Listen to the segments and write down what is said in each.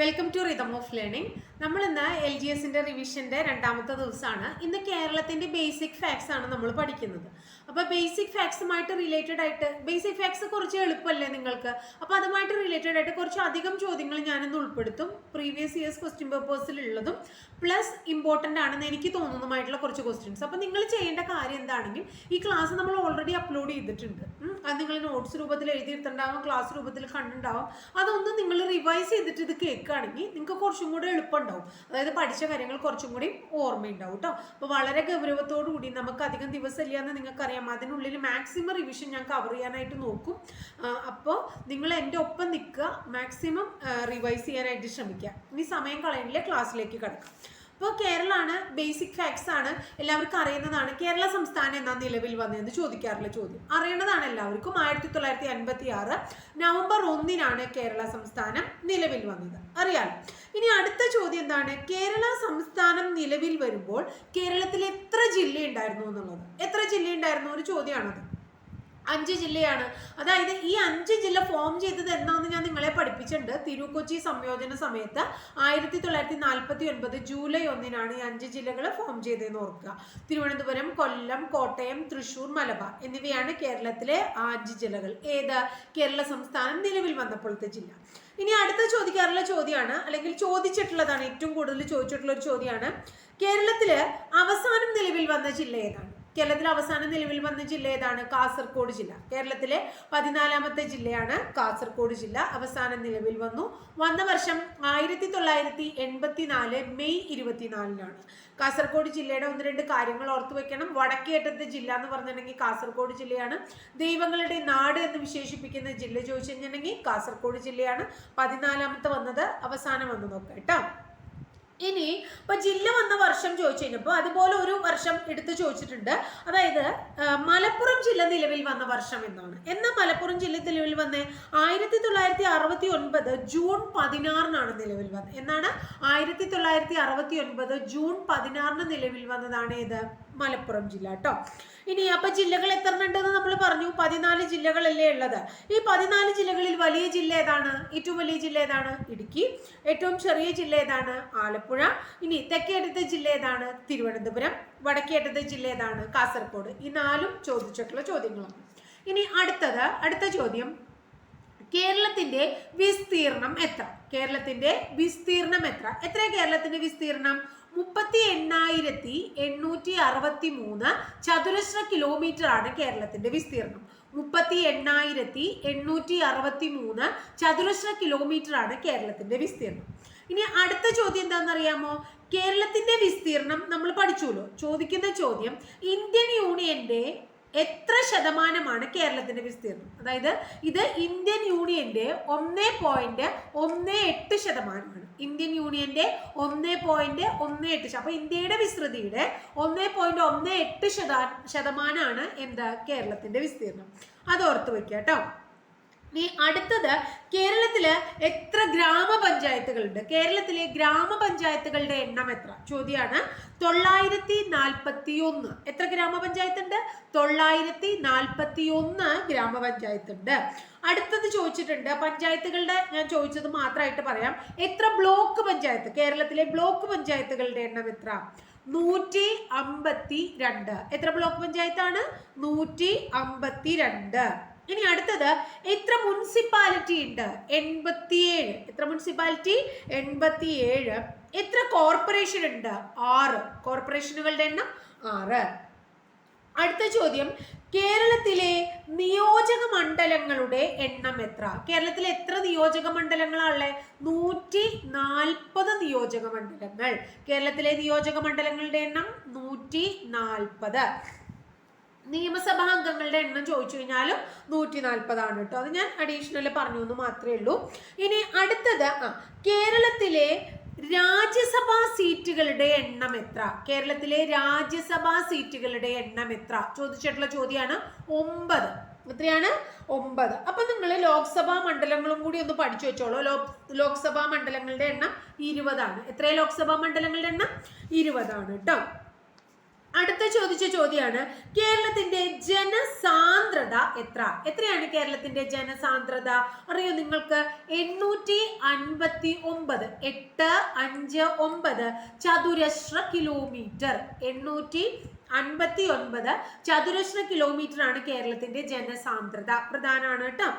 Welcome to rhythm of learning. നമ്മൾ ഇന്ന് L G എസിന്റെ റിവിഷന്റെ രണ്ടാമത്തെ ദിവസമാണ്. ഇന്ന് കേരളത്തിന്റെ ബേസിക് ഫാക്ട്സ് ആണ് നമ്മൾ പഠിക്കുന്നത്. അപ്പൊ ബേസിക് ഫാക്ട്സുമായിട്ട് റിലേറ്റഡ് ആയിട്ട് ബേസിക് ഫാക്ട്സ് കുറച്ച് എളുപ്പമല്ലേ നിങ്ങൾക്ക്? അപ്പൊ അതുമായിട്ട് റിലേറ്റഡ് ആയിട്ട് കുറച്ച് അധികം ചോദ്യങ്ങൾ ഞാനിന്ന് ഉൾപ്പെടുത്തും. പ്രീവിയസ് ഇയേഴ്സ് ക്വസ്റ്റ്യൻ പേപ്പേഴ്സിലുള്ളതും പ്ലസ് ഇമ്പോർട്ടന്റ് ആണെന്ന് എനിക്ക് തോന്നുന്നതുമായിട്ടുള്ള കുറച്ച് ക്വസ്റ്റ്യൻസ് അപ്പൊ നിങ്ങൾ ചെയ്യേണ്ട കാര്യം എന്താണെങ്കിൽ ഈ ക്ലാസ് നമ്മൾ ഓൾറെഡി അപ്ലോഡ് ചെയ്തിട്ടുണ്ട്. അത് നിങ്ങൾ നോട്ട്സ് രൂപത്തിൽ എഴുതിയിട്ടുണ്ടാവും ക്ലാസ് രൂപത്തിൽ കണ്ടുണ്ടാവും അതൊന്നും നിങ്ങൾ റിവൈസ് ചെയ്തിട്ട് ഇത് കേൾക്കുകയാണെങ്കിൽ നിങ്ങൾക്ക് കുറച്ചും കൂടെ എളുപ്പമുണ്ടാവും അതായത് പഠിച്ച കാര്യങ്ങൾ കുറച്ചും കൂടി ഓർമ്മയുണ്ടാവും കേട്ടോ അപ്പോൾ വളരെ ഗൗരവത്തോടു കൂടി നമുക്ക് അധികം ദിവസമില്ല എന്ന് നിങ്ങൾക്കറിയാം. അതിനുള്ളിൽ മാക്സിമം റിവിഷൻ ഞാൻ കവർ ചെയ്യാനായിട്ട് നോക്കും. അപ്പോൾ നിങ്ങൾ എന്റെ ഒപ്പം നിൽക്കുക. മാക്സിമം റിവൈസ് ചെയ്യാനായിട്ട് ശ്രമിക്കുക. ഇനി സമയം കളയുന്നില്ല ക്ലാസ്സിലേക്ക് കിടക്കാം. ഇപ്പോൾ കേരളമാണ് ബേസിക് ഫാക്ട്സ് ആണ്. എല്ലാവർക്കും അറിയുന്നതാണ് കേരള സംസ്ഥാനം എന്നാ നിലവിൽ വന്നതെന്ന് ചോദിക്കാറുള്ള ചോദ്യം. അറിയേണ്ടതാണ് എല്ലാവർക്കും. ആയിരത്തി തൊള്ളായിരത്തി അൻപത്തി ആറ് നവംബർ ഒന്നിനാണ് കേരള സംസ്ഥാനം നിലവിൽ വന്നത്. അറിയാലോ? ഇനി അടുത്ത ചോദ്യം എന്താണ്? കേരള സംസ്ഥാനം നിലവിൽ വരുമ്പോൾ കേരളത്തിൽ എത്ര ജില്ലയുണ്ടായിരുന്നു എന്നുള്ളത്. എത്ര ജില്ലയുണ്ടായിരുന്നു? ഒരു ചോദ്യമാണത്. അഞ്ച് ജില്ലയാണ്. അതായത് ഈ അഞ്ച് ജില്ല ഫോം ചെയ്തത് എന്നാന്ന് ഞാൻ നിങ്ങളെ പഠിപ്പിച്ചിട്ടുണ്ട്. തിരുക്കൊച്ചി സംയോജന സമയത്ത് ആയിരത്തി തൊള്ളായിരത്തി നാൽപ്പത്തി ഒൻപത് ജൂലൈ ഒന്നിനാണ് ഈ അഞ്ച് ജില്ലകൾ ഫോം ചെയ്തതെന്ന് ഓർക്കുക. തിരുവനന്തപുരം കൊല്ലം കോട്ടയം തൃശൂർ മലബാർ എന്നിവയാണ് കേരളത്തിലെ അഞ്ച് ജില്ലകൾ. ഏത്? കേരള സംസ്ഥാനം നിലവിൽ വന്നപ്പോഴത്തെ ജില്ല. ഇനി അടുത്ത ചോദിക്കാറുള്ള ചോദ്യമാണ് അല്ലെങ്കിൽ ചോദിച്ചിട്ടുള്ളതാണ് ഏറ്റവും കൂടുതൽ ചോദിച്ചിട്ടുള്ള ഒരു ചോദ്യമാണ്. കേരളത്തിൽ അവസാനം നിലവിൽ വന്ന ജില്ല ഏതാണ്? കേരളത്തിൽ അവസാന നിലവിൽ വന്ന ജില്ല ഏതാണ്? കാസർഗോഡ് ജില്ല. കേരളത്തിലെ പതിനാലാമത്തെ ജില്ലയാണ് കാസർഗോഡ് ജില്ല. അവസാന നിലവിൽ വന്നു. വന്ന വർഷം ആയിരത്തി തൊള്ളായിരത്തി എൺപത്തിനാല് മെയ് ഇരുപത്തിനാലിനാണ്. കാസർഗോഡ് ജില്ലയുടെ ഒന്ന് രണ്ട് കാര്യങ്ങൾ ഓർത്തു വെക്കണം. വടക്കേറ്റത്തെ ജില്ല എന്ന് പറഞ്ഞിട്ടുണ്ടെങ്കിൽ കാസർഗോഡ് ജില്ലയാണ്. ദൈവങ്ങളുടെ നാട് എന്ന് വിശേഷിപ്പിക്കുന്ന ജില്ല ചോദിച്ചു കഴിഞ്ഞിട്ടുണ്ടെങ്കിൽ കാസർഗോഡ് ജില്ലയാണ്. പതിനാലാമത്തെ വന്നത്. അവസാനം വന്ന് നോക്കാം കേട്ടോ. ഇനി ഇപ്പൊ ജില്ല വന്ന വർഷം ചോദിച്ചു കഴിഞ്ഞപ്പോൾ അതുപോലെ ഒരു വർഷം എടുത്തു ചോദിച്ചിട്ടുണ്ട്. അതായത് മലപ്പുറം ജില്ല നിലവിൽ വന്ന വർഷം എന്നാണ്. എന്നാ മലപ്പുറം ജില്ല നിലവിൽ വന്നേ? ആയിരത്തി തൊള്ളായിരത്തി അറുപത്തി ഒൻപത് ജൂൺ പതിനാറിനാണ് നിലവിൽ വന്നത്. എന്നാണ്? ആയിരത്തി തൊള്ളായിരത്തി അറുപത്തി ഒൻപത് ജൂൺ പതിനാറിന് നിലവിൽ വന്നതാണ് ഏത്? മലപ്പുറം ജില്ല കേട്ടോ ഇനി അപ്പൊ ജില്ലകൾ എത്ര ഉണ്ടെന്ന് നമ്മൾ പറഞ്ഞു. പതിനാല് ജില്ലകളല്ലേ ഉള്ളത്. ഈ പതിനാല് ജില്ലകളിൽ വലിയ ജില്ല ഏതാണ്? ഏറ്റവും വലിയ ജില്ല ഏതാണ്? ഇടുക്കി. ഏറ്റവും ചെറിയ ജില്ല ഏതാണ്? ആലപ്പുഴ. ഇനി തെക്കേറ്റത്തെ ജില്ല ഏതാണ്? തിരുവനന്തപുരം. വടക്കേറ്റത്തെ ജില്ല ഏതാണ്? കാസർഗോഡ്. ഈ നാലും ചോദിച്ചിട്ടുള്ള ചോദ്യങ്ങളാണ്. ഇനി അടുത്തത് അടുത്ത ചോദ്യം. കേരളത്തിന്റെ വിസ്തീർണം എത്ര? കേരളത്തിന്റെ വിസ്തീർണം എത്ര? എത്ര കേരളത്തിന്റെ വിസ്തീർണം? മുപ്പത്തി എണ്ണായിരത്തി എണ്ണൂറ്റി അറുപത്തി മൂന്ന് ചതുരശ്ര കിലോമീറ്റർ ആണ് കേരളത്തിന്റെ വിസ്തീർണം. മുപ്പത്തി എണ്ണായിരത്തി എണ്ണൂറ്റി അറുപത്തി മൂന്ന് ചതുരശ്ര കിലോമീറ്റർ ആണ് കേരളത്തിന്റെ വിസ്തീർണം. ഇനി അടുത്ത ചോദ്യം എന്താണെന്നറിയാമോ കേരളത്തിന്റെ വിസ്തീർണം നമ്മൾ പഠിച്ചുല്ലോ ചോദിക്കുന്ന ചോദ്യം ഇന്ത്യൻ യൂണിയന്റെ എത്ര ശതമാനമാണ് കേരളത്തിന്റെ വിസ്തീർണം അതായത് ഇത് ഇന്ത്യൻ യൂണിയന്റെ ഒന്നേ പോയിന്റ് ഒന്ന് എട്ട് ശതമാനമാണ്. ഇന്ത്യൻ യൂണിയന്റെ ഒന്നേ പോയിന്റ് ഒന്ന് എട്ട് അപ്പൊ ഇന്ത്യയുടെ വിസ്തൃതിയുടെ ഒന്നേ പോയിന്റ് ഒന്ന് എട്ട് ശതാ ശതമാനമാണ് എന്താ കേരളത്തിന്റെ വിസ്തീർണം അത് ഓർത്ത് വെക്കുക കേട്ടോ ഇനി അടുത്തത് കേരളത്തിൽ എത്ര ഗ്രാമപഞ്ചായത്തുകളുണ്ട്? കേരളത്തിലെ ഗ്രാമപഞ്ചായത്തുകളുടെ എണ്ണം എത്ര? ചോദ്യമാണ് തൊള്ളായിരത്തി നാൽപ്പത്തി ഒന്ന് എത്ര ഗ്രാമപഞ്ചായത്ത് ഉണ്ട് തൊള്ളായിരത്തി നാൽപ്പത്തി ഒന്ന് ഗ്രാമപഞ്ചായത്ത് ഉണ്ട് അടുത്തത് ചോദിച്ചിട്ടുണ്ട്. പഞ്ചായത്തുകളുടെ ഞാൻ ചോദിച്ചത് മാത്രമായിട്ട് പറയാം. എത്ര ബ്ലോക്ക് പഞ്ചായത്ത്? കേരളത്തിലെ ബ്ലോക്ക് പഞ്ചായത്തുകളുടെ എണ്ണം എത്ര? നൂറ്റി അമ്പത്തി രണ്ട് എത്ര ബ്ലോക്ക് പഞ്ചായത്താണ്? നൂറ്റി അമ്പത്തി രണ്ട് ഇനി അടുത്തത് എത്ര മുനിസിപ്പാലിറ്റി ഉണ്ട്? എൺപത്തിയേഴ്. എത്ര മുനിസിപ്പാലിറ്റി? എൺപത്തിയേഴ്. എത്ര കോർപ്പറേഷൻ ഉണ്ട്? ആറ്. കോർപ്പറേഷനുകളുടെ എണ്ണം ആറ്. അടുത്ത ചോദ്യം. കേരളത്തിലെ നിയോജക മണ്ഡലങ്ങളുടെ എണ്ണം എത്ര? കേരളത്തിലെ എത്ര നിയോജക മണ്ഡലങ്ങളാണുള്ളത് നൂറ്റി നാൽപ്പത് നിയോജക മണ്ഡലങ്ങൾ. കേരളത്തിലെ നിയോജക മണ്ഡലങ്ങളുടെ എണ്ണം നൂറ്റി നാൽപ്പത് നിയമസഭാ അംഗങ്ങളുടെ എണ്ണം ചോദിച്ചു കഴിഞ്ഞാലും നൂറ്റി നാൽപ്പതാണ് കേട്ടോ അത് ഞാൻ അഡീഷണൽ പറഞ്ഞു എന്ന് മാത്രമേ ഉള്ളൂ. ഇനി അടുത്തത് ആ കേരളത്തിലെ രാജ്യസഭാ സീറ്റുകളുടെ എണ്ണം എത്ര? കേരളത്തിലെ രാജ്യസഭാ സീറ്റുകളുടെ എണ്ണം എത്ര? ചോദിച്ചിട്ടുള്ള ചോദ്യമാണ് ഒമ്പത്. എത്രയാണ്? ഒമ്പത്. അപ്പൊ നിങ്ങൾ ലോക്സഭാ മണ്ഡലങ്ങളും കൂടി ഒന്ന് പഠിച്ചു വെച്ചോളൂ. ലോക് ലോക്സഭാ മണ്ഡലങ്ങളുടെ എണ്ണം ഇരുപതാണ്. എത്രയാണ് ലോക്സഭാ മണ്ഡലങ്ങളുടെ എണ്ണം? ഇരുപതാണ് കേട്ടോ അടുത്ത ചോദിച്ച ചോദ്യമാണ് കേരളത്തിന്റെ ജനസാന്ദ്രത എത്ര? എത്രയാണ് കേരളത്തിന്റെ ജനസാന്ദ്രത? അറിയോ നിങ്ങൾക്ക്? എണ്ണൂറ്റി അൻപത്തി ഒമ്പത് എട്ട് അഞ്ച് ഒമ്പത് ചതുരശ്ര കിലോമീറ്റർ. എണ്ണൂറ്റി അൻപത്തി ഒൻപത് ചതുരശ്ര കിലോമീറ്റർ ആണ് കേരളത്തിന്റെ ജനസാന്ദ്രത. പ്രധാനമാണ് കേട്ടോ.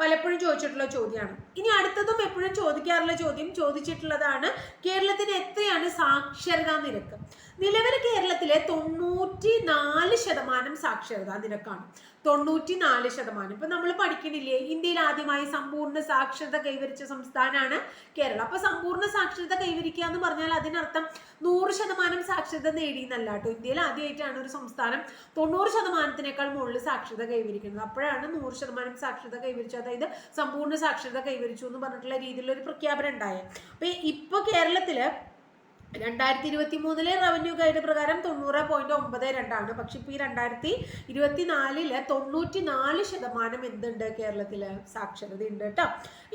പലപ്പോഴും ചോദിച്ചിട്ടുള്ള ചോദ്യമാണ്. ഇനി അടുത്തതും എപ്പോഴും ചോദിക്കാറുള്ള ചോദ്യം ചോദിച്ചിട്ടുള്ളതാണ് കേരളത്തിന് എത്രയാണ് സാക്ഷരതാ നിരക്ക്? നിലവിൽ കേരളത്തിലെ തൊണ്ണൂറ്റി നാല് ശതമാനം സാക്ഷരതാ നിരക്കാണ്. തൊണ്ണൂറ്റി നാല് ശതമാനം. ഇപ്പൊ നമ്മൾ പഠിക്കണില്ലേ? ഇന്ത്യയിൽ ആദ്യമായി സമ്പൂർണ സാക്ഷരത കൈവരിച്ച സംസ്ഥാനമാണ് കേരളം. അപ്പൊ സമ്പൂർണ സാക്ഷരത കൈവരിക്കുക എന്ന് പറഞ്ഞാൽ അതിനർത്ഥം നൂറ് ശതമാനം സാക്ഷരത നേടി എന്നല്ല കേട്ടോ. ഇന്ത്യയിൽ ആദ്യമായിട്ടാണ് ഒരു സംസ്ഥാനം തൊണ്ണൂറ് ശതമാനത്തിനേക്കാൾ മുകളിൽ സാക്ഷരത കൈവരിക്കുന്നത്. അപ്പോഴാണ് നൂറ് ശതമാനം സാക്ഷരത കൈവരിച്ചു അതായത് സമ്പൂർണ സാക്ഷരത കൈവരിച്ചു എന്ന് പറഞ്ഞിട്ടുള്ള രീതിയിലുള്ള ഒരു പ്രഖ്യാപനം ഉണ്ടായത്. അപ്പൊ ഇപ്പൊ കേരളത്തിൽ രണ്ടായിരത്തി ഇരുപത്തി മൂന്നിലെ റവന്യൂ ഗൈഡ് പ്രകാരം തൊണ്ണൂറ് പോയിന്റ് ഒമ്പത് രണ്ടാണ്. പക്ഷെ ഇപ്പൊ ഈ രണ്ടായിരത്തി ഇരുപത്തി നാലിൽ തൊണ്ണൂറ്റി നാല് ശതമാനം എന്തുണ്ട് കേരളത്തിൽ? സാക്ഷരത ഉണ്ട് കേട്ടോ.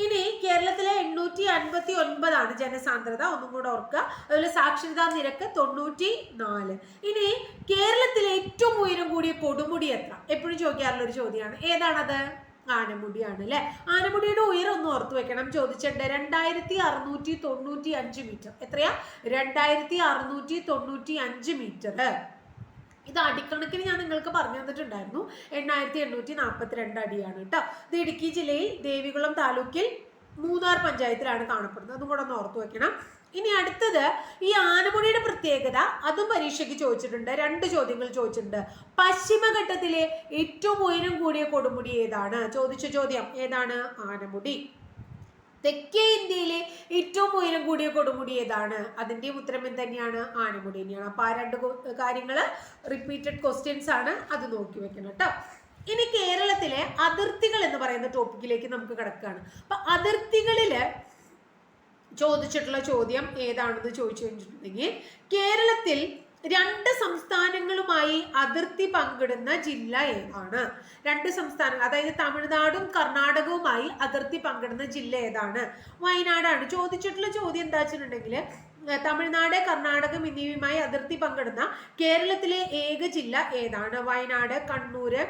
ഇനി കേരളത്തിലെ എണ്ണൂറ്റി അൻപത്തി ഒൻപതാണ് ജനസാന്ദ്രത. ഒന്നും കൂടെ ഓർക്കുക. അതുപോലെ സാക്ഷരതാ നിരക്ക് തൊണ്ണൂറ്റി നാല് ഇനി കേരളത്തിലെ ഏറ്റവും ഉയരം കൂടിയ കൊടുമുടി എത്ര? എപ്പോഴും ചോദിക്കാറുള്ള ഒരു ചോദ്യമാണ്. ഏതാണത്? ആനമുടിയാണ് അല്ലെ ആനമുടിയുടെ ഉയരം ഒന്ന് ഓർത്തു വെക്കണം. ചോദിച്ചിട്ടുണ്ട് രണ്ടായിരത്തി അറുന്നൂറ്റി തൊണ്ണൂറ്റി അഞ്ച് മീറ്റർ എത്രയാ? രണ്ടായിരത്തി അറുന്നൂറ്റി തൊണ്ണൂറ്റി അഞ്ച് മീറ്റർ ഇത് അടിക്കണക്കിന് ഞാൻ നിങ്ങൾക്ക് പറഞ്ഞു തന്നിട്ടുണ്ടായിരുന്നു. എണ്ണായിരത്തി എണ്ണൂറ്റി നാൽപ്പത്തി രണ്ട് അടിയാണ് കേട്ടോ. ഇത് ഇടുക്കി ജില്ലയിൽ ദേവികുളം താലൂക്കിൽ മൂന്നാർ പഞ്ചായത്തിലാണ് കാണപ്പെടുന്നത്. അതും കൂടെ ഒന്ന് ഓർത്തു വെക്കണം. ഇനി അടുത്തത് ഈ ആനമുടിയുടെ പ്രത്യേകത അതും പരീക്ഷയ്ക്ക് ചോദിച്ചിട്ടുണ്ട്. രണ്ട് ചോദ്യങ്ങൾ ചോദിച്ചിട്ടുണ്ട്. പശ്ചിമഘട്ടത്തിലെ ഏറ്റവും ഉയരം കൂടിയ കൊടുമുടി ഏതാണ്? ചോദിച്ച ചോദ്യം ഏതാണ്? ആനമുടി. തെക്കേ ഇന്ത്യയിലെ ഏറ്റവും ഉയരം കൂടിയ കൊടുമുടി ഏതാണ്? അതിന്റെ ഉത്തരം തന്നെയാണ് ആനമുടി തന്നെയാണ്. അപ്പൊ ആ രണ്ട് കാര്യങ്ങൾ റിപ്പീറ്റഡ് ക്വസ്റ്റ്യൻസ് ആണ് അത് നോക്കി വെക്കണം കേട്ടോ. ഇനി കേരളത്തിലെ അതിർത്തികൾ എന്ന് പറയുന്ന ടോപ്പിക്കിലേക്ക് നമുക്ക് കിടക്കുകയാണ്. അപ്പൊ അതിർത്തികളിൽ ചോദിച്ചിട്ടുള്ള ചോദ്യം ഏതാണെന്ന് ചോദിച്ചു കഴിഞ്ഞിട്ടുണ്ടെങ്കിൽ കേരളത്തിൽ രണ്ട് സംസ്ഥാനങ്ങളുമായി അതിർത്തി പങ്കിടുന്ന ജില്ല ഏതാണ്? രണ്ട് സംസ്ഥാനങ്ങൾ അതായത് തമിഴ്നാടും കർണാടകവുമായി അതിർത്തി പങ്കിടുന്ന ജില്ല ഏതാണ്? വയനാടാണ്. ചോദിച്ചിട്ടുള്ള ചോദ്യം എന്താ വെച്ചിട്ടുണ്ടെങ്കിൽ തമിഴ്നാട് കർണാടകം എന്നിവയുമായി അതിർത്തി പങ്കിടുന്ന കേരളത്തിലെ ഏക ജില്ല ഏതാണ്? വയനാട് കണ്ണൂര്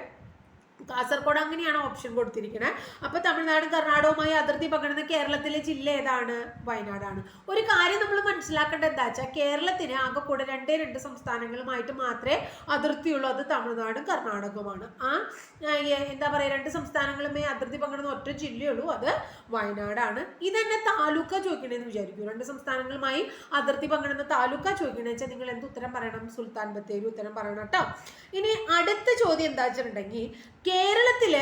കാസർഗോഡ് അങ്ങനെയാണ് ഓപ്ഷൻ കൊടുത്തിരിക്കുന്നത് അപ്പൊ തമിഴ്നാടും കർണാടകവുമായി അതിർത്തി പങ്കിടുന്ന കേരളത്തിലെ ജില്ല ഏതാണ്? വയനാടാണ്. ഒരു കാര്യം നമ്മൾ മനസ്സിലാക്കേണ്ടത് എന്താ വെച്ചാൽ കേരളത്തിന് ആകെ കൂടെ രണ്ടേ രണ്ട് സംസ്ഥാനങ്ങളുമായിട്ട് മാത്രമേ അതിർത്തിയുള്ളൂ. അത് തമിഴ്നാടും കർണാടകവുമാണ്. ആ എന്താ പറയുക രണ്ട് സംസ്ഥാനങ്ങളുമേ അതിർത്തി പങ്കിടുന്ന ഒറ്റ ജില്ലയുള്ളൂ. അത് വയനാടാണ്. ഇതന്നെ താലൂക്ക ചോദിക്കണേന്ന് വിചാരിക്കും. രണ്ട് സംസ്ഥാനങ്ങളുമായി അതിർത്തി പങ്കിടുന്ന താലൂക്ക ചോദിക്കണേ വെച്ചാൽ നിങ്ങൾ എന്ത് ഉത്തരം പറയണം? സുൽത്താൻ ബത്തേരി ഉത്തരം പറയണം കേട്ടോ. ഇനി അടുത്ത ചോദ്യം എന്താ വെച്ചിട്ടുണ്ടെങ്കിൽ കേരളത്തിൽ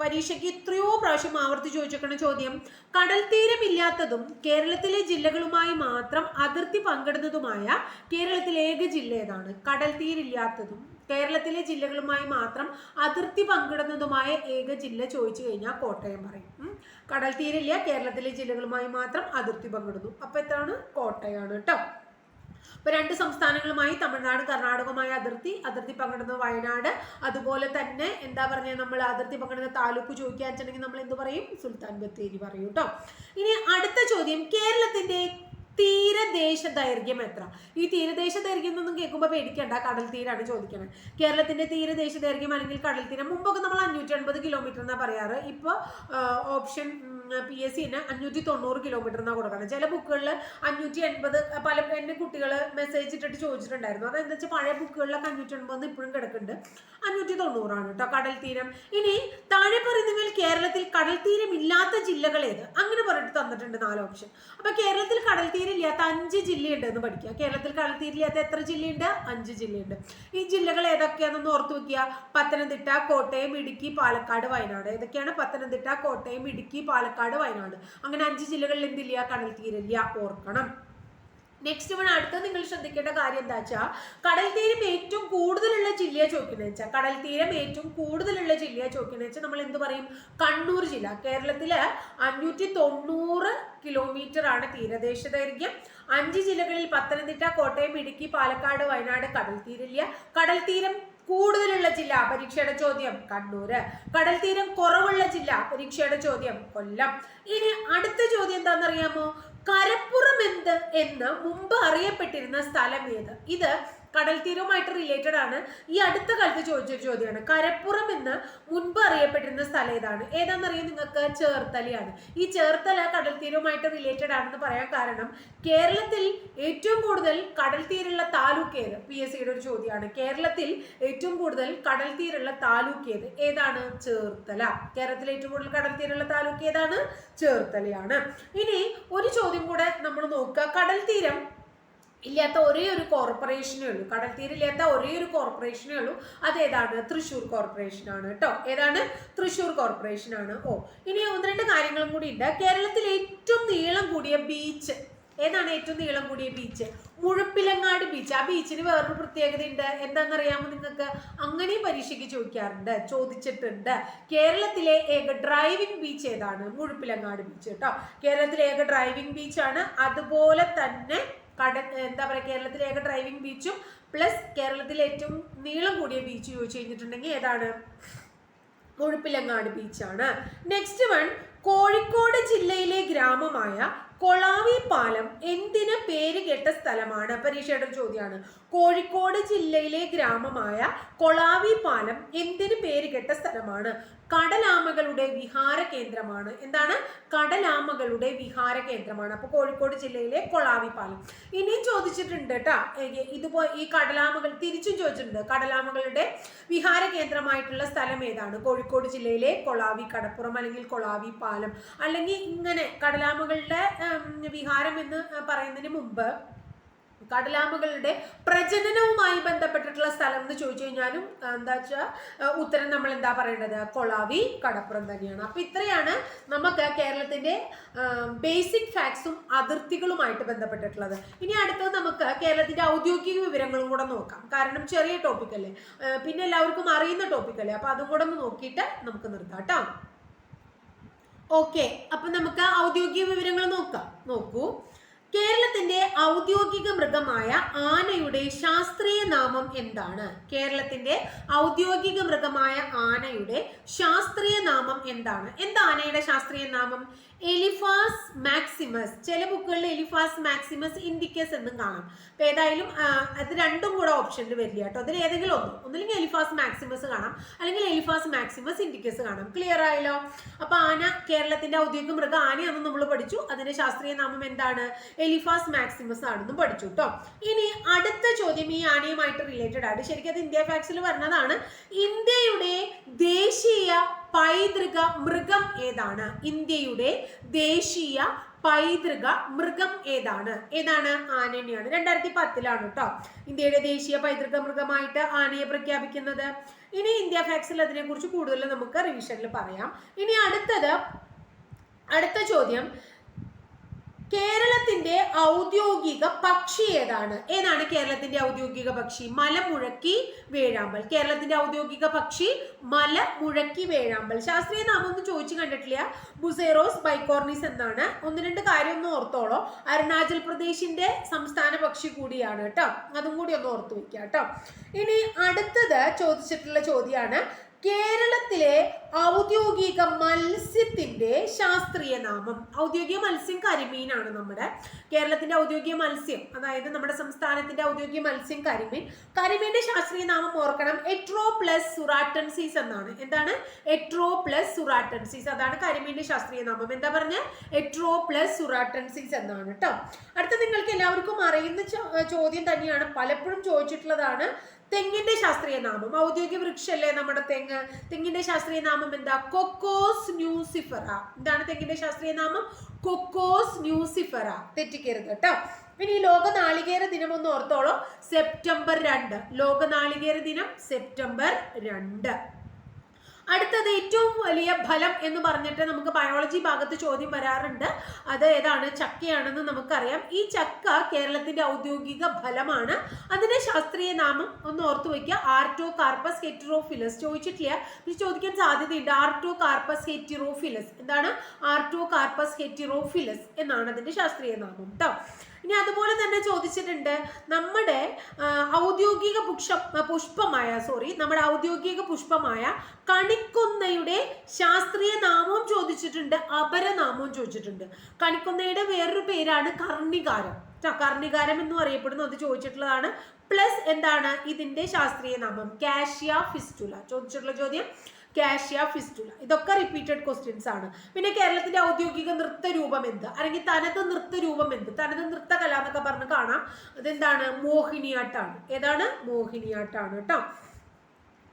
പരീക്ഷയ്ക്ക് എത്രയോ പ്രാവശ്യം ആവർത്തി ചോദിച്ചിരിക്കുന്ന ചോദ്യം കടൽ തീരമില്ലാത്തതും കേരളത്തിലെ ജില്ലകളുമായി മാത്രം അതിർത്തി പങ്കിടുന്നതുമായ കേരളത്തിലെ ഏക ജില്ല ഏതാണ്? കടൽ തീരില്ലാത്തതും കേരളത്തിലെ ജില്ലകളുമായി മാത്രം അതിർത്തി പങ്കിടുന്നതുമായ ഏക ജില്ല ചോദിച്ചു കഴിഞ്ഞാൽ കോട്ടയം പറയും. കടൽ തീരില്ല കേരളത്തിലെ ജില്ലകളുമായി മാത്രം അതിർത്തി പങ്കിടുന്നു. അപ്പൊ എത്രയാണ് കോട്ടയാണ് കേട്ടോ ഇപ്പൊ രണ്ട് സംസ്ഥാനങ്ങളുമായി തമിഴ്നാട് കർണാടകവുമായി അതിർത്തി. അതിർത്തി പങ്കിടുന്ന വയനാട്. അതുപോലെ തന്നെ എന്താ പറഞ്ഞ നമ്മൾ അതിർത്തി പങ്കിടുന്ന താലൂക്ക് ചോദിക്കാൻ വെച്ചിട്ടുണ്ടെങ്കിൽ നമ്മൾ എന്ത് പറയും? സുൽത്താൻ ബത്തേരി പറയും ഇനി അടുത്ത ചോദ്യം. കേരളത്തിന്റെ തീരദേശ ദൈർഘ്യം എത്ര? ഈ തീരദേശ ദൈർഘ്യം എന്നൊന്നും കേൾക്കുമ്പോൾ പേടിക്കണ്ട. കടൽ തീരാണ് ചോദിക്കുന്നത് കേരളത്തിന്റെ തീരദേശ ദൈർഘ്യം അല്ലെങ്കിൽ കടൽ തീരം മുമ്പൊക്കെ നമ്മൾ അഞ്ഞൂറ്റി അൻപത് കിലോമീറ്റർ എന്നാ പറയാറ്. ഇപ്പൊ ഓപ്ഷൻ പി എസ് സിന് അഞ്ഞൂറ്റി തൊണ്ണൂറ് കിലോമീറ്റർ എന്നാണ് കൊടുക്കണം. ചില ബുക്കുകളിൽ അഞ്ഞൂറ്റി എൺപത് പല എന്റെ കുട്ടികൾ മെസ്സേജ് ഇട്ടിട്ട് ചോദിച്ചിട്ടുണ്ടായിരുന്നു. അതെന്താ വെച്ചാൽ പഴയ ബുക്കുകളിലൊക്കെ അഞ്ഞൂറ്റി എൺപത് ഇപ്പോഴും കിടക്കുന്നുണ്ട് അഞ്ഞൂറ്റി തൊണ്ണൂറാണ് കേട്ടോ കടൽ തീരം ഇനി താഴെ പറയുന്നതിൽ കേരളത്തിൽ കടൽ തീരം ഇല്ലാത്ത ജില്ലകൾ ഏത്? അങ്ങനെ പറഞ്ഞിട്ട് തന്നിട്ടുണ്ട് നാല് ഓപ്ഷൻ അപ്പൊ കേരളത്തിൽ കടൽ തീരം ഇല്ലാത്ത അഞ്ച് ജില്ലയുണ്ട് എന്ന് പഠിക്കുക. കേരളത്തിൽ കടൽ എത്ര ജില്ലയുണ്ട്? അഞ്ച് ജില്ലയുണ്ട്. ഈ ജില്ലകൾ ഏതൊക്കെയാണെന്ന് ഓർത്ത് വെക്കുക. പത്തനംതിട്ട കോട്ടയം ഇടുക്കി പാലക്കാട് വയനാട്. ഏതൊക്കെയാണ് പത്തനംതിട്ട കോട്ടയം ഇടുക്കി പാലക്കാട് വയനാട്. അങ്ങനെ അഞ്ച് ജില്ലകളിൽ എന്തില്ല? കടൽ തീരില്ല ഓർക്കണം. നെക്സ്റ്റ് വൺ അടുത്ത നിങ്ങൾ ശ്രദ്ധിക്കേണ്ട കാര്യം എന്താ വെച്ചാൽ കടൽ തീരം ഏറ്റവും കൂടുതലുള്ള ജില്ലയെ ചോദിക്കുന്നത് വെച്ചാൽ കടൽ തീരം ഏറ്റവും കൂടുതലുള്ള ജില്ലയെ ചോദിക്കുന്നത് വെച്ചാൽ നമ്മൾ എന്ത് പറയും? കണ്ണൂർ ജില്ല. കേരളത്തിൽ അഞ്ഞൂറ്റി തൊണ്ണൂറ് കിലോമീറ്റർ ആണ് തീരദേശ ദൈർഘ്യം അഞ്ച് ജില്ലകളിൽ പത്തനംതിട്ട കോട്ടയം ഇടുക്കി പാലക്കാട് വയനാട് കടൽ തീരില്ല കടൽ തീരം കൂടുതലുള്ള ജില്ല പരീക്ഷയുടെ ചോദ്യം കണ്ണൂര്. കടൽ തീരം കുറവുള്ള ജില്ല പരീക്ഷയുടെ ചോദ്യം കൊല്ലം. ഇനി അടുത്ത ചോദ്യം എന്താണെന്നറിയാമോ? കരപ്പുറം എന്ത് എന്ന് മുമ്പ് അറിയപ്പെട്ടിരുന്ന സ്ഥലം ഏത്? ഇത് കടൽ തീരവുമായിട്ട് റിലേറ്റഡ് ആണ്. ഈ അടുത്ത കാലത്ത് ചോദിച്ചൊരു ചോദ്യമാണ്. കരപ്പുറം എന്ന് മുൻപ് അറിയപ്പെട്ടിരുന്ന സ്ഥലം ഏതാണ്? ഏതാണെന്നറിയാം നിങ്ങൾക്ക്? ചേർത്തലയാണ്. ഈ ചേർത്തല കടൽ തീരവുമായിട്ട് റിലേറ്റഡ് ആണെന്ന് പറയാൻ കാരണം കേരളത്തിൽ ഏറ്റവും കൂടുതൽ കടൽ തീരുള്ള താലൂക്ക് ഏത്? പി എസ് സിയുടെ ഒരു ചോദ്യമാണ്. കേരളത്തിൽ ഏറ്റവും കൂടുതൽ കടൽ തീരുള്ള താലൂക്ക് ഏത്? ഏതാണ്? ചേർത്തല. കേരളത്തിൽ ഏറ്റവും കൂടുതൽ കടൽ തീരുള്ള താലൂക്ക് ഏതാണ്? ചേർത്തലയാണ്. ഇനി ഒരു ചോദ്യം കൂടെ നമ്മൾ നോക്കുക. കടൽ തീരം ഇല്ലാത്ത ഒരേ ഒരു കോർപ്പറേഷനേ ഉള്ളൂ. കടൽ തീരില്ലാത്ത ഒരേ ഒരു കോർപ്പറേഷനേ ഉള്ളൂ. അത് ഏതാണ് തൃശ്ശൂർ കോർപ്പറേഷൻ ആണ് കേട്ടോ. ഏതാണ്? തൃശ്ശൂർ കോർപ്പറേഷൻ ആണ് ഓ ഇനി ഒന്ന് രണ്ട് കാര്യങ്ങളും കൂടി ഉണ്ട്. കേരളത്തിൽ ഏറ്റവും നീളം കൂടിയ ബീച്ച് ഏതാണ് ഏറ്റവും നീളം കൂടിയ ബീച്ച് മുഴപ്പിലങ്ങാട് ബീച്ച് ആ ബീച്ചിന് വേറൊരു പ്രത്യേകത ഉണ്ട്. എന്താണെന്നറിയാമോ നിങ്ങൾക്ക്? അങ്ങനെയും പരീക്ഷയ്ക്ക് ചോദിക്കാറുണ്ട് ചോദിച്ചിട്ടുണ്ട്. കേരളത്തിലെ ഏക ഡ്രൈവിംഗ് ബീച്ച് ഏതാണ്? മുഴപ്പിലങ്ങാട് ബീച്ച് കേട്ടോ. കേരളത്തിലെ ഏക ഡ്രൈവിംഗ് ബീച്ചാണ് അതുപോലെ തന്നെ കട എന്താ പറയുക കേരളത്തിലെ ഏക ഡ്രൈവിംഗ് ബീച്ചും പ്ലസ് കേരളത്തിലെ ഏറ്റവും നീളം കൂടിയ ബീച്ച് ചോദിച്ചു കഴിഞ്ഞിട്ടുണ്ടെങ്കിൽ ഏതാണ്? മുഴുപ്പിലങ്ങാട് ബീച്ചാണ് നെക്സ്റ്റ് വൺ കോഴിക്കോട് ജില്ലയിലെ ഗ്രാമമായ കൊളാവി പാലം എന്തിന് പേര് കേട്ട സ്ഥലമാണ്? പരീക്ഷയുടെ ഒരു ചോദ്യമാണ്. കോഴിക്കോട് ജില്ലയിലെ ഗ്രാമമായ കൊളാവി പാലം എന്തിന് പേര് കേട്ട സ്ഥലമാണ്? കടലാമകളുടെ വിഹാര കേന്ദ്രമാണ്. എന്താണ്? കടലാമകളുടെ വിഹാര കേന്ദ്രമാണ്. അപ്പോൾ കോഴിക്കോട് ജില്ലയിലെ കൊളാവി പാലം. ഇനിയും ചോദിച്ചിട്ടുണ്ട് കേട്ടോ ഇതുപോ ഈ കടലാമകൾ തിരിച്ചും ചോദിച്ചിട്ടുണ്ട്. കടലാമകളുടെ വിഹാര കേന്ദ്രമായിട്ടുള്ള സ്ഥലം ഏതാണ്? കോഴിക്കോട് ജില്ലയിലെ കൊളാവി കടപ്പുറം അല്ലെങ്കിൽ കൊളാവി പാലം. അല്ലെങ്കിൽ ഇങ്ങനെ കടലാമകളുടെ വിഹാരം എന്ന് പറയുന്നതിന് മുമ്പ് കടലാമകളുടെ പ്രജനനവുമായി ബന്ധപ്പെട്ടിട്ടുള്ള സ്ഥലം എന്ന് ചോദിച്ചു കഴിഞ്ഞാലും എന്താ വെച്ചാൽ ഉത്തരം നമ്മൾ എന്താ പറയേണ്ടത്? കൊളാവി കടപ്പുറം തന്നെയാണ്. അപ്പൊ ഇത്രയാണ് നമുക്ക് കേരളത്തിന്റെ ബേസിക് ഫാക്ട്സും അതിർത്തികളുമായിട്ട് ബന്ധപ്പെട്ടിട്ടുള്ളത്. ഇനി അടുത്തത് നമുക്ക് കേരളത്തിന്റെ ഔദ്യോഗിക വിവരങ്ങളും കൂടെ നോക്കാം. കാരണം ചെറിയ ടോപ്പിക് അല്ലേ? പിന്നെ എല്ലാവർക്കും അറിയുന്ന ടോപ്പിക് അല്ലേ? അപ്പൊ അതും കൂടെ ഒന്ന് നോക്കിയിട്ട് നമുക്ക് നിർത്താം കേട്ടോ. ഓക്കെ അപ്പൊ നമുക്ക് ഔദ്യോഗിക വിവരങ്ങൾ നോക്കാം. നോക്കൂ. കേരളത്തിന്റെ ഔദ്യോഗിക മൃഗമായ ആനയുടെ ശാസ്ത്രീയ നാമം എന്താണ്? കേരളത്തിന്റെ ഔദ്യോഗിക മൃഗമായ ആനയുടെ ശാസ്ത്രീയ നാമം എന്താണ്? എന്താ ആനയുടെ ശാസ്ത്രീയ നാമം? എലിഫാസ് മാക്സിമസ് ചില ബുക്കുകളിൽ എലിഫാസ് മാക്സിമസ് ഇൻഡിക്കസ് എന്നും കാണാം. അപ്പൊ ഏതായാലും അത് രണ്ടും കൂടെ ഓപ്ഷനിൽ വരില്ല കേട്ടോ. അതിൽ ഏതെങ്കിലും ഒന്ന്. ഒന്നില്ലെങ്കിൽ എലിഫാസ് മാക്സിമസ് കാണാം. അല്ലെങ്കിൽ എലിഫാസ് മാക്സിമസ് ഇൻഡിക്കസ് കാണാം. ക്ലിയർ ആയല്ലോ? അപ്പൊ ആന കേരളത്തിന്റെ ഔദ്യോഗിക മൃഗം ആനയാണെന്ന് നമ്മൾ പഠിച്ചു. അതിന്റെ ശാസ്ത്രീയ നാമം എന്താണ്? എലിഫാസ് മാക്സിമസ് ആണെന്നും പഠിച്ചു കേട്ടോ. ഇനി അടുത്ത ചോദ്യം ഈ ആനയുമായിട്ട് റിലേറ്റഡ് ആണ്. ശരിക്കും അത് ഇന്ത്യ ഫാക്സിൽ പറഞ്ഞതാണ് ഇന്ത്യയുടെ ദേശീയ പൈതൃക മൃഗം ഏതാണ്? ഇന്ത്യയുടെ ദേശീയ പൈതൃക മൃഗം ഏതാണ്? ഏതാണ്? ആന തന്നെയാണ് രണ്ടായിരത്തി പത്തിലാണ് കേട്ടോ ഇന്ത്യയുടെ ദേശീയ പൈതൃക മൃഗമായിട്ട് ആനയെ പ്രഖ്യാപിക്കുന്നത്. ഇനി ഇന്ത്യ ഫാക്സിൽ അതിനെക്കുറിച്ച് കൂടുതൽ നമുക്ക് റിവിഷനിൽ പറയാം. ഇനി അടുത്തത് അടുത്ത ചോദ്യം കേരളത്തിന്റെ ഔദ്യോഗിക പക്ഷി ഏതാണ്? ഏതാണ് കേരളത്തിന്റെ ഔദ്യോഗിക പക്ഷി? മലമുഴക്കി വേഴാമ്പൽ. കേരളത്തിന്റെ ഔദ്യോഗിക പക്ഷി മലമുഴക്കി വേഴാമ്പൽ. ശാസ്ത്രീയ നാമം ഒന്നും ചോദിച്ചു കണ്ടിട്ടില്ല. ബുസേറോസ് ബൈക്കോർണിസ് എന്നാണ്. ഒന്ന് രണ്ട് കാര്യം ഒന്ന് ഓർത്തോളോ. അരുണാചൽ പ്രദേശിന്റെ സംസ്ഥാന പക്ഷി കൂടിയാണ് കേട്ടോ. അതും കൂടി ഒന്ന് ഓർത്തു വെക്കുക കേട്ടോ. ഇനി അടുത്തത് ചോദിച്ചിട്ടുള്ള ചോദ്യമാണ്. കേരളത്തിലെ ഔദ്യോഗിക മത്സ്യത്തിന്റെ ശാസ്ത്രീയ നാമം. ഔദ്യോഗിക മത്സ്യം കരിമീനാണ് നമ്മുടെ കേരളത്തിന്റെ ഔദ്യോഗിക മത്സ്യം. അതായത് നമ്മുടെ സംസ്ഥാനത്തിന്റെ ഔദ്യോഗിക മത്സ്യം കരിമീൻ. കരിമീന്റെ ശാസ്ത്രീയ നാമം ഓർക്കണം. എട്രോ പ്ലസ് സുറാട്ടൻസീസ് എന്നാണ്. എന്താണ്? Etroplus suratensis. അതാണ് കരിമീന്റെ ശാസ്ത്രീയ നാമം. എന്താ പറഞ്ഞ? എട്രോ പ്ലസ് സുറാട്ടൻസീസ് എന്നാണ് കേട്ടോ അടുത്ത നിങ്ങൾക്ക് എല്ലാവർക്കും അറിയുന്ന ചോദ്യം തന്നെയാണ് പലപ്പോഴും ചോദിച്ചിട്ടുള്ളതാണ്. തെങ്ങിന്റെ ശാസ്ത്രീയ നാമം. ഔദ്യോഗിക വൃക്ഷല്ലേ നമ്മുടെ തെങ്ങ്. തെങ്ങിന്റെ ശാസ്ത്രീയ നാമം എന്താ? Cocos nucifera. എന്താണ് തെങ്ങിന്റെ ശാസ്ത്രീയ നാമം? Cocos nucifera. തെറ്റിക്കരുത് കേട്ടോ. പിന്നെ ഈ ലോക നാളികേര ദിനം ഒന്ന് ഓർത്തോളൂ. സെപ്റ്റംബർ രണ്ട്. ലോക നാളികേര ദിനം സെപ്റ്റംബർ രണ്ട്. അടുത്തത് ഏറ്റവും വലിയ ഫലം എന്ന് പറഞ്ഞിട്ട് നമുക്ക് ബയോളജി ഭാഗത്ത് ചോദ്യം വരാറുണ്ട്. അത് ഏതാണ്? ചക്കയാണെന്ന് നമുക്കറിയാം. ഈ ചക്ക കേരളത്തിന്റെ ഔദ്യോഗിക ഫലമാണ്. അതിന്റെ ശാസ്ത്രീയ നാമം ഒന്ന് ഓർത്തു വയ്ക്കുക. ആർട്ടോ കാർപ്പസ് ഹെറ്റിറോഫിലസ് ചോദിച്ചിട്ടില്ല. ഇത് ചോദിക്കാൻ സാധ്യതയുണ്ട്. ആർട്ടോ കാർപ്പസ് ഹെറ്റിറോഫിലസ് എന്താണ്? ആർട്ടോ കാർപ്പസ് ഹെറ്റിറോഫിലസ് എന്നാണ് അതിന്റെ ശാസ്ത്രീയ നാമം കേട്ടോ ഇനി അതുപോലെ തന്നെ ചോദിച്ചിട്ടുണ്ട് നമ്മുടെ ഔദ്യോഗിക പുഷ്പം പുഷ്പമായ സോറി നമ്മുടെ ഔദ്യോഗിക പുഷ്പമായ കണിക്കൊന്നയുടെ ശാസ്ത്രീയ നാമവും ചോദിച്ചിട്ടുണ്ട് അപരനാമവും ചോദിച്ചിട്ടുണ്ട്. കണിക്കൊന്നയുടെ വേറൊരു പേരാണ് കർണികാരം. കർണികാരം എന്ന് അറിയപ്പെടുന്നു അത് ചോദിച്ചിട്ടുള്ളതാണ്. പ്ലസ് എന്താണ് ഇതിന്റെ ശാസ്ത്രീയ നാമം? Cassia fistula. ചോദിച്ചിട്ടുള്ള ചോദ്യം? കാഷ്യ ഫിസ്റ്റുല ഇതൊക്കെ റിപ്പീറ്റഡ് ക്വസ്റ്റ്യൻസ് ആണ്. പിന്നെ കേരളത്തിന്റെ ഔദ്യോഗിക നൃത്ത രൂപം എന്ത്? അല്ലെങ്കിൽ തനത് നൃത്ത രൂപം എന്ത്? തനത് നൃത്ത കല എന്നൊക്കെ പറഞ്ഞ് കാണാം. അതെന്താണ്? മോഹിനിയാട്ടാണ്. ഏതാണ്? മോഹിനിയാട്ടാണ് കേട്ടോ.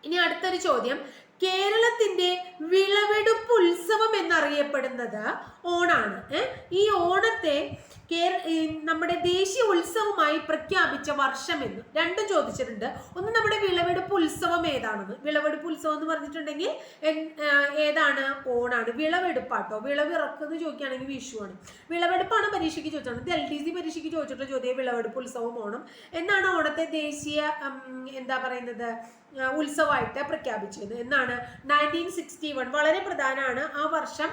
ഇനി അടുത്തൊരു ചോദ്യം. കേരളത്തിന്റെ വിളവെടുപ്പ് ഉത്സവം എന്നറിയപ്പെടുന്നത് ഓണാണ്? ഈ ഓണത്തെ കേര- നമ്മുടെ ദേശീയ ഉത്സവമായി പ്രഖ്യാപിച്ച വർഷം എന്ന് രണ്ടും ചോദിച്ചിട്ടുണ്ട്. ഒന്ന് നമ്മുടെ വിളവെടുപ്പ് ഉത്സവം ഏതാണെന്ന്. വിളവെടുപ്പ് ഉത്സവം എന്ന് പറഞ്ഞിട്ടുണ്ടെങ്കിൽ ഏതാണ്? ഓണാണ്. വിളവെടുപ്പാട്ടോ. വിളവിറക്കുന്ന ചോദിക്കുകയാണെങ്കിൽ വിഷുവാണ്. വിളവെടുപ്പാണ് പരീക്ഷയ്ക്ക് ചോദിച്ചത്? എൽ ടി സി പരീക്ഷയ്ക്ക് ചോദിച്ചിട്ടുള്ള ചോദ്യം വിളവെടുപ്പ് ഉത്സവം ഓണം. എന്നാണ് ഓണത്തെ ദേശീയ എന്താ പറയുന്നത് ഉത്സവമായിട്ട് പ്രഖ്യാപിച്ചത് എന്നാണ് നയന്റീൻ സിക്സ്റ്റി വൺ വളരെ പ്രധാനമാണ് ആ വർഷം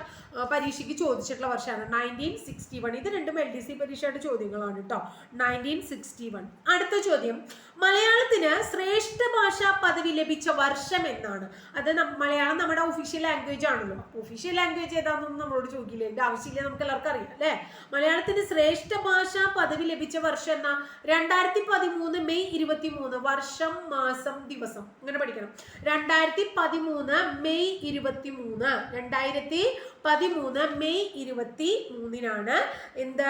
പരീക്ഷയ്ക്ക് ചോദിച്ചിട്ടുള്ള വർഷമാണ്. നയന്റീൻ സിക്സ്റ്റി വൺ ഇത് രണ്ടും എൽ ഡി സി പരീക്ഷയുടെ ചോദ്യങ്ങളാണ് കേട്ടോ നയന്റീൻ സിക്സ്റ്റി വൺ അടുത്ത ചോദ്യം. മലയാളത്തിന് ശ്രേഷ്ഠ ഭാഷാ പദവി ലഭിച്ച വർഷം എന്നാണ്. അത് മലയാളം നമ്മുടെ ഒഫീഷ്യൽ ലാംഗ്വേജ് ആണല്ലോ. ഒഫീഷ്യൽ ലാംഗ്വേജ് ഏതാണെന്നൊന്നും നമ്മളോട് ചോദിക്കില്ല. എന്റെ ആവശ്യമില്ല നമുക്ക് എല്ലാവർക്കും അറിയാം അല്ലേ? മലയാളത്തിന് ശ്രേഷ്ഠ ഭാഷാ പദവി ലഭിച്ച വർഷം എന്നാ? രണ്ടായിരത്തി പതിമൂന്ന് മെയ് ഇരുപത്തി മൂന്ന് വർഷം മാസം ദിവസം. അങ്ങനെ പഠിക്കണം. രണ്ടായിരത്തി പതിമൂന്ന് മെയ് ഇരുപത്തി മൂന്ന് രണ്ടായിരത്തി പതിമൂന്ന് മെയ് ഇരുപത്തി മൂന്നിനാണ്. എന്ത്?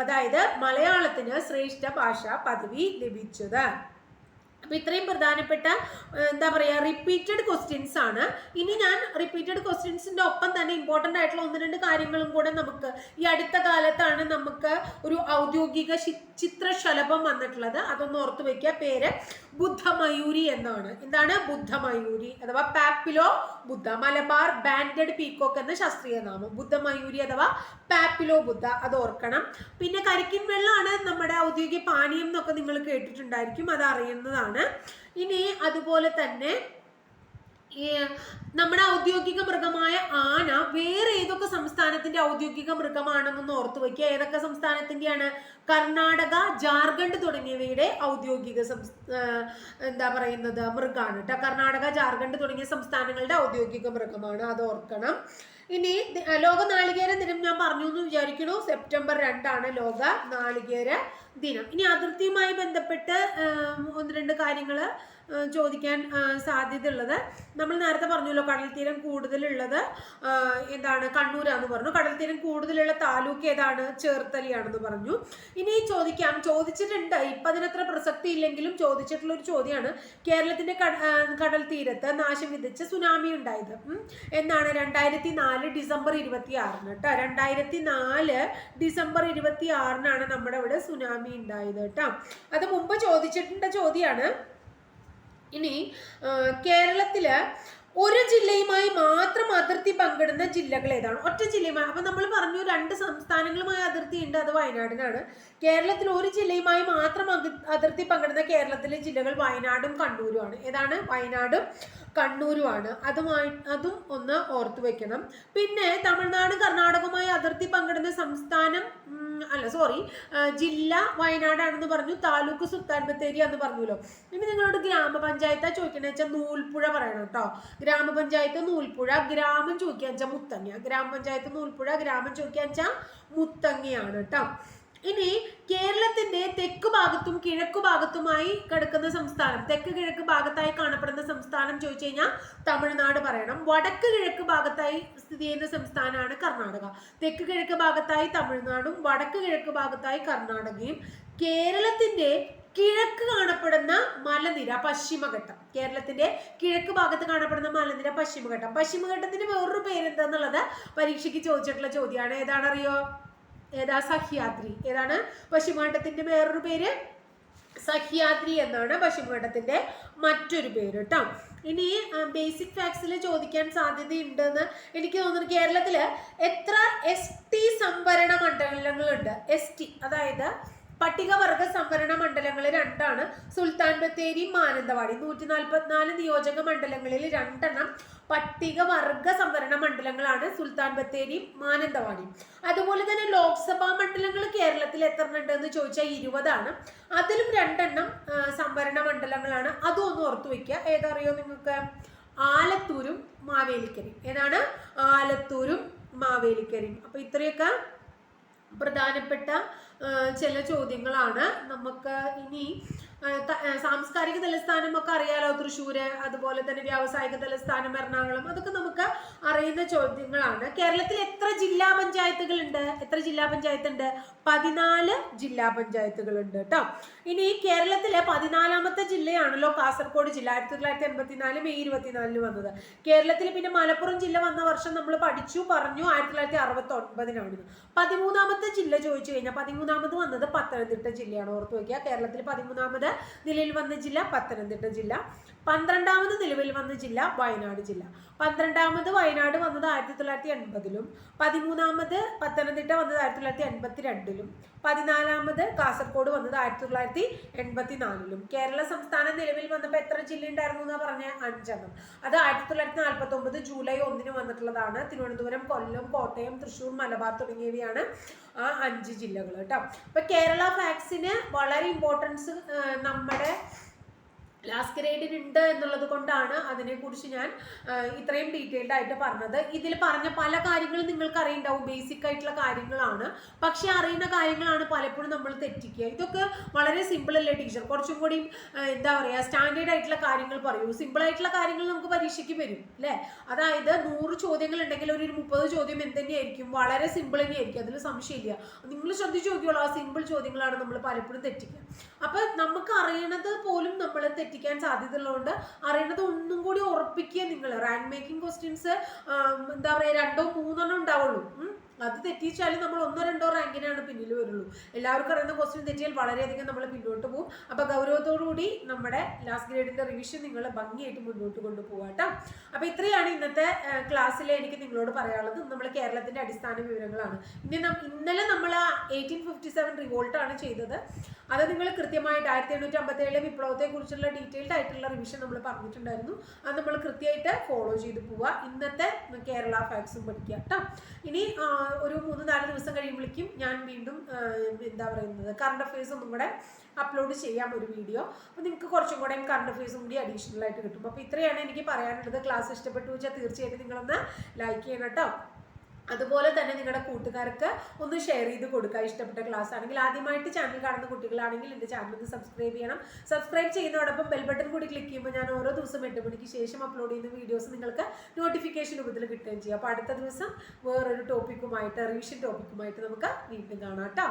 അതായത് മലയാളത്തിന് ശ്രേഷ്ഠ ഭാഷാ പദവി ലഭിച്ചത്. അപ്പൊ ഇത്രയും പ്രധാനപ്പെട്ട എന്താ പറയാ റിപ്പീറ്റഡ് ക്വസ്റ്റ്യൻസ് ആണ്. ഇനി ഞാൻ റിപ്പീറ്റഡ് ക്വസ്റ്റ്യൻസിന്റെ ഒപ്പം തന്നെ ഇമ്പോർട്ടന്റ് ആയിട്ടുള്ള ഒന്ന് രണ്ട് കാര്യങ്ങളും കൂടെ നമുക്ക് ഈ അടുത്ത കാലത്താണ് നമുക്ക് ഒരു ഔദ്യോഗിക ചിത്രശലഭം വന്നിട്ടുള്ളത്. അതൊന്ന് ഓർത്ത് വെക്കുക. പേര് ബുദ്ധമയൂരി എന്നാണ്. എന്താണ് ബുദ്ധമയൂരി? അഥവാ Papilio buddha Malabar banded peacock എന്ന ശാസ്ത്രീയ നാമം. ബുദ്ധമയൂരി അഥവാ പാപ്പിലോ ബുദ്ധ അത് ഓർക്കണം. പിന്നെ കരിക്കിൻ വെള്ളമാണ് നമ്മുടെ ഔദ്യോഗിക പാനീയം എന്നൊക്കെ നിങ്ങൾ കേട്ടിട്ടുണ്ടായിരിക്കും. അത് അറിയുന്നതാണ്. ഇനി അതുപോലെ തന്നെ നമ്മുടെ ഔദ്യോഗിക മൃഗമായ ആന വേറെ ഏതൊക്കെ സംസ്ഥാനത്തിന്റെ ഔദ്യോഗിക മൃഗമാണെന്നൊന്ന് ഓർത്തു വയ്ക്കുക. ഏതൊക്കെ സംസ്ഥാനത്തിന്റെയാണ്? കർണാടക ജാർഖണ്ഡ് തുടങ്ങിയവയുടെ ഔദ്യോഗിക എന്താ പറയുന്നത് മൃഗമാണ് കേട്ടോ. കർണാടക ജാർഖണ്ഡ് തുടങ്ങിയ സംസ്ഥാനങ്ങളുടെ ഔദ്യോഗിക മൃഗമാണ്. അത് ഓർക്കണം. ഇനി ലോക നാളികേര ദിനം ഞാൻ പറഞ്ഞു എന്ന് വിചാരിക്കുന്നു. സെപ്റ്റംബർ രണ്ടാണ് ലോക നാളികേര ദിനം. ഇനി അതിർത്തിയുമായി ബന്ധപ്പെട്ട് ഒന്ന് രണ്ട് കാര്യങ്ങൾ ചോദിക്കാൻ സാധ്യതയുള്ളത്. നമ്മൾ നേരത്തെ പറഞ്ഞല്ലോ കടൽ തീരം കൂടുതലുള്ളത് എന്താണ് കണ്ണൂരാന്ന് പറഞ്ഞു. കടൽ തീരം കൂടുതലുള്ള താലൂക്ക് ഏതാണ്? ചേർത്തലയാണെന്ന് പറഞ്ഞു. ഇനി ചോദിക്കാം. ചോദിച്ചിട്ടുണ്ട്. ഇപ്പം അതിനത്ര പ്രസക്തി ഇല്ലെങ്കിലും ചോദിച്ചിട്ടുള്ള ഒരു ചോദ്യമാണ് കേരളത്തിന്റെ കടൽ തീരത്ത് നാശം വിധിച്ച സുനാമി ഉണ്ടായത്. എന്നാണ്? രണ്ടായിരത്തി നാല് ഡിസംബർ ഇരുപത്തി ആറിന് കേട്ടോ രണ്ടായിരത്തി നാല് ഡിസംബർ ഇരുപത്തി ആറിനാണ് നമ്മുടെ ഇവിടെ സുനാമി ഉണ്ടായത് കേട്ടോ അത് മുമ്പ് ചോദിച്ചിട്ടുള്ള ചോദ്യമാണ് ഇനി കേരളത്തിൽ ഒരു ജില്ലയുമായി മാത്രം അതിർത്തി പങ്കിടുന്ന ജില്ലകൾ ഏതാണ്? ഒറ്റ ജില്ലയുമായി. അപ്പൊ നമ്മൾ പറഞ്ഞു രണ്ട് സംസ്ഥാനങ്ങളുമായി അതിർത്തി ഉണ്ട് അത് വയനാടിനാണ്. കേരളത്തിൽ ഒരു ജില്ലയുമായി മാത്രം അതിർത്തി പങ്കിടുന്ന കേരളത്തിലെ ജില്ലകൾ വയനാടും കണ്ണൂരുമാണ്. ഏതാണ്? വയനാടും കണ്ണൂരുമാണ്. അതുമായി അതും ഒന്ന് ഓർത്തു വെക്കണം. പിന്നെ തമിഴ്നാട് കർണാടകവുമായി അതിർത്തി പങ്കിടുന്ന സംസ്ഥാനം അല്ല സോറി ജില്ല വയനാടാണെന്ന് പറഞ്ഞു. താലൂക്ക് സുൽത്താൻ ബത്തേരി എന്ന് പറഞ്ഞല്ലോ ഇനി നിങ്ങളോട് ഗ്രാമപഞ്ചായത്താ ചോദിക്കണ വെച്ചാൽ നൂൽപ്പുഴ പറയണം കേട്ടോ ഗ്രാമപഞ്ചായത്ത് നൂൽപ്പുഴ ഗ്രാമം ചോദിക്കാൻ വെച്ചാൽ മുത്തങ്ങ. ഗ്രാമപഞ്ചായത്ത് നൂൽപ്പുഴ ഗ്രാമം ചോദിക്കാൻ വെച്ചാൽ മുത്തങ്ങയാണ് കേട്ടോ ഇനി കേരളത്തിന്റെ തെക്ക് ഭാഗത്തും കിഴക്ക് ഭാഗത്തുമായി കിടക്കുന്ന സംസ്ഥാനം തെക്ക് കിഴക്ക് ഭാഗത്തായി കാണപ്പെടുന്ന സംസ്ഥാനം ചോദിച്ചു കഴിഞ്ഞാൽ തമിഴ്നാട് പറയണം. വടക്ക് കിഴക്ക് ഭാഗത്തായി സ്ഥിതി ചെയ്യുന്ന സംസ്ഥാനമാണ് കർണാടക. തെക്ക് കിഴക്ക് ഭാഗത്തായി തമിഴ്നാടും വടക്ക് കിഴക്ക് ഭാഗത്തായി കർണാടകയും. കേരളത്തിന്റെ കിഴക്ക് കാണപ്പെടുന്ന മലനിര പശ്ചിമഘട്ടം. കേരളത്തിന്റെ കിഴക്ക് ഭാഗത്ത് കാണപ്പെടുന്ന മലനിര പശ്ചിമഘട്ടം. പശ്ചിമഘട്ടത്തിന്റെ വേറൊരു പേരെന്താന്നുള്ളത് പരീക്ഷയ്ക്ക് ചോദിച്ചിട്ടുള്ള ചോദ്യമാണ്. ഏതാണറിയോ? ഏതാ? സഹ്യാദ്രി. ഏതാണ്? പശുമാട്ടത്തിന്റെ വേറൊരു പേര്? സഹ്യാദ്രി എന്നാണ് പശ്ചിമഘട്ടത്തിന്റെ മറ്റൊരു പേര് കേട്ടോ. ഇനി ബേസിക് ഫാക്ട്സിൽ ചോദിക്കാൻ സാധ്യതയുണ്ടെന്ന് എനിക്ക് തോന്നുന്നു കേരളത്തിൽ എത്ര എസ് ടി സംവരണ മണ്ഡലങ്ങളുണ്ട്? എസ് ടി അതായത് പട്ടികവർഗ സംവരണ മണ്ഡലങ്ങൾ രണ്ടാണ്. സുൽത്താൻ ബത്തേരി മാനന്തവാടി. നൂറ്റി നാൽപ്പത്തിനാല് നിയോജക മണ്ഡലങ്ങളിൽ രണ്ടെണ്ണം പട്ടികവർഗ സംവരണ മണ്ഡലങ്ങളാണ് സുൽത്താൻ ബത്തേരി മാനന്തവാടി. അതുപോലെ തന്നെ ലോക്സഭാ മണ്ഡലങ്ങൾ കേരളത്തിൽ എത്ര ഉണ്ട് എന്ന് ചോദിച്ചാൽ ഇരുപതാണ്. അതിലും രണ്ടെണ്ണം സംവരണ മണ്ഡലങ്ങളാണ്. അതും ഒന്ന് ഓർത്തു വെക്കുക ഏതറിയോ നിങ്ങൾക്ക്? ആലത്തൂരും മാവേലിക്കരയും. ഏതാണ്? ആലത്തൂരും മാവേലിക്കരയും. അപ്പൊ ഇത്രയൊക്കെ പ്രധാനപ്പെട്ട ചില ചോദ്യങ്ങളാണ് നമുക്ക് ഇനി സാംസ്കാരിക തലസ്ഥാനം ഒക്കെ അറിയാലോ? തൃശ്ശൂര് അതുപോലെ തന്നെ വ്യാവസായിക തലസ്ഥാനം എറണാകുളം. അതൊക്കെ നമുക്ക് അറിയുന്ന ചോദ്യങ്ങളാണ്. കേരളത്തിൽ എത്ര ജില്ലാ പഞ്ചായത്തുകൾ ഉണ്ട് എത്ര ജില്ലാ പഞ്ചായത്ത് ഉണ്ട് പതിനാല് ജില്ലാ പഞ്ചായത്തുകൾ ഉണ്ട് കേട്ടോ. ഇനി കേരളത്തിലെ പതിനാലാമത്തെ ജില്ലയാണല്ലോ കാസർഗോഡ് ജില്ല. ആയിരത്തി തൊള്ളായിരത്തി എൺപത്തിനാല് മെയ് ഇരുപത്തിനാലിന് വന്നത്. കേരളത്തിൽ പിന്നെ മലപ്പുറം ജില്ല വന്ന വർഷം നമ്മൾ പഠിച്ചു പറഞ്ഞു. ആയിരത്തി തൊള്ളായിരത്തി അറുപത്തി ഒൻപതിനാണ് പതിമൂന്നാമത്തെ ജില്ല ചോദിച്ചു കഴിഞ്ഞാൽ പതിമൂന്നാമത് വന്നത് പത്തനംതിട്ട ജില്ലയാണ്. ഓർത്ത് വയ്ക്കുക കേരളത്തിൽ പതിമൂന്നാമത് നിലയിൽ വന്ന ജില്ല പത്തനംതിട്ട ജില്ല. പന്ത്രണ്ടാമത് നിലവിൽ വന്ന ജില്ല വയനാട് ജില്ല. പന്ത്രണ്ടാമത് വയനാട് വന്നത് ആയിരത്തി തൊള്ളായിരത്തി എൺപതിലും പതിമൂന്നാമത് പത്തനംതിട്ട വന്നത് ആയിരത്തി തൊള്ളായിരത്തി എൺപത്തി രണ്ടിലും പതിനാലാമത് കാസർഗോഡ് വന്നത് ആയിരത്തി തൊള്ളായിരത്തി എൺപത്തി നാലിലും കേരള സംസ്ഥാനം നിലവിൽ വന്നപ്പോൾ എത്ര ജില്ല ഉണ്ടായിരുന്നു എന്നാ പറഞ്ഞ? അഞ്ചെണ്ണം. അത് ആയിരത്തി തൊള്ളായിരത്തി നാൽപ്പത്തി ഒമ്പത് ജൂലൈ ഒന്നിന് വന്നിട്ടുള്ളതാണ്. തിരുവനന്തപുരം കൊല്ലം കോട്ടയം തൃശ്ശൂർ മലബാർ തുടങ്ങിയവയാണ് ആ അഞ്ച് ജില്ലകൾ കേട്ടോ. അപ്പൊ കേരള ഫാക്സിന് വളരെ ഇമ്പോർട്ടൻസ് നമ്മുടെ ലാസ്റ്റ് ഗ്രേഡിന് ഉണ്ട് എന്നുള്ളത് കൊണ്ടാണ് അതിനെക്കുറിച്ച് ഞാൻ ഇത്രയും ഡീറ്റെയിൽഡ് ആയിട്ട് പറഞ്ഞത്. ഇതിൽ പറഞ്ഞ പല കാര്യങ്ങളും നിങ്ങൾക്ക് അറിയുണ്ടാവും ബേസിക് ആയിട്ടുള്ള കാര്യങ്ങളാണ്. പക്ഷെ അറിയുന്ന കാര്യങ്ങളാണ് പലപ്പോഴും നമ്മൾ തെറ്റിക്കുക. ഇതൊക്കെ വളരെ സിമ്പിൾ അല്ലേ ടീച്ചർ കുറച്ചും കൂടി എന്താ പറയുക സ്റ്റാൻഡേർഡ് ആയിട്ടുള്ള കാര്യങ്ങൾ പറയൂ. സിമ്പിൾ ആയിട്ടുള്ള കാര്യങ്ങൾ നമുക്ക് പരീക്ഷയ്ക്ക് വരും അല്ലേ? അതായത് നൂറ് ചോദ്യങ്ങൾ ഉണ്ടെങ്കിൽ ഒരു മുപ്പത് ചോദ്യം എന്ത് തന്നെയായിരിക്കും വളരെ സിമ്പിൾ തന്നെയായിരിക്കും. അതിൽ സംശയമില്ല. നിങ്ങൾ ശ്രദ്ധിച്ചു നോക്കിയോളൂ ആ സിമ്പിൾ ചോദ്യങ്ങളാണ് നമ്മൾ പലപ്പോഴും തെറ്റിക്കുക. അപ്പൊ നമുക്ക് അറിയണത് പോലും നമ്മൾ തെറ്റിക്കാൻ സാധ്യതയുള്ളതുകൊണ്ട് അറിയണത് ഒന്നും കൂടി ഉറപ്പിക്കുക നിങ്ങൾ റാങ്ക് മേക്കിംഗ് ക്വസ്റ്റ്യൻസ് എന്താ പറയുക രണ്ടോ മൂന്നെണ്ണം ഉണ്ടാവുള്ളൂ. അത് തെറ്റിച്ചാലും നമ്മൾ ഒന്നോ രണ്ടോ റാങ്കിനാണ് പിന്നിൽ വരുള്ളൂ. എല്ലാവർക്കും അറിയുന്ന ക്വസ്റ്റ്യൻ തെറ്റിയാൽ വളരെയധികം നമ്മൾ പിന്നോട്ട് പോകും അപ്പൊ ഗൗരവത്തോടുകൂടി നമ്മുടെ ലാസ്റ്റ് ഗ്രേഡിന്റെ റിവിഷൻ നിങ്ങൾ ഭംഗിയായിട്ട് മുന്നോട്ട് കൊണ്ടുപോകാം കേട്ടോ അപ്പൊ ഇത്രയാണ് ഇന്നത്തെ ക്ലാസ്സിൽ എനിക്ക് നിങ്ങളോട് പറയാനുള്ളത്. നമ്മൾ കേരളത്തിന്റെ അടിസ്ഥാന വിവരങ്ങളാണ്. ഇനി ഇന്നലെ നമ്മൾ എയ്റ്റീൻ ഫിഫ്റ്റി സെവൻ റിവോൾട്ട് ആണ് ചെയ്തത്. അത് നിങ്ങൾ കൃത്യമായിട്ട് ആയിരത്തി എണ്ണൂറ്റി അമ്പത്തി ഏഴിലെ വിപ്ലവത്തെ കുറിച്ചുള്ള ഡീറ്റെയിൽഡ് ആയിട്ടുള്ള റിവിഷൻ നമ്മൾ പറഞ്ഞിട്ടുണ്ടായിരുന്നു. അത് നമ്മൾ കൃത്യമായിട്ട് ഫോളോ ചെയ്ത് പോവുക ഇന്നത്തെ കേരള ഫാക്സും പഠിക്കുക കേട്ടോ ഇനി ഒരു മൂന്ന് നാല് ദിവസം കഴിയുമ്പോഴേക്കും ഞാൻ വീണ്ടും എന്താ പറയുന്നത് കറണ്ട് അഫയേഴ്സ് ഒന്നും കൂടെ അപ്ലോഡ് ചെയ്യാം ഒരു വീഡിയോ അപ്പോൾ നിങ്ങൾക്ക് കുറച്ചും കൂടെ കറണ്ട് അഫയേഴ്സും കൂടി അഡീഷണൽ ആയിട്ട് കിട്ടും. അപ്പോൾ ഇത്രയാണ് എനിക്ക് പറയാനുള്ളത്. ക്ലാസ് ഇഷ്ടപ്പെട്ടു വെച്ചാൽ തീർച്ചയായിട്ടും നിങ്ങളൊന്ന് ലൈക്ക് ചെയ്യണം കേട്ടോ അതുപോലെ തന്നെ നിങ്ങളുടെ കൂട്ടുകാർക്ക് ഒന്ന് ഷെയർ ചെയ്ത് കൊടുക്കുക. ഇഷ്ടപ്പെട്ട ക്ലാസ് ആണെങ്കിൽ ആദ്യമായിട്ട് ചാനൽ കാണുന്ന കുട്ടികളാണെങ്കിൽ എന്റെ ചാനൽ ഒന്ന് സബ്സ്ക്രൈബ് ചെയ്യണം. സബ്സ്ക്രൈബ് ചെയ്യുന്നതോടൊപ്പം ബെൽ ബട്ടൺ കൂടി ക്ലിക്ക് ചെയ്യുമ്പോൾ ഞാൻ ഓരോ ദിവസം എട്ട് മണിക്ക് ശേഷം അപ്ലോഡ് ചെയ്യുന്ന വീഡിയോസ് നിങ്ങൾക്ക് നോട്ടിഫിക്കേഷൻ രൂപത്തിൽ കിട്ടുകയും ചെയ്യും. അപ്പോൾ അടുത്ത ദിവസം വേറൊരു ടോപ്പിക്കുമായിട്ട് റിവിഷൻ ടോപ്പിക്കുമായിട്ട് നമുക്ക് വീണ്ടും കാണാം കേട്ടോ.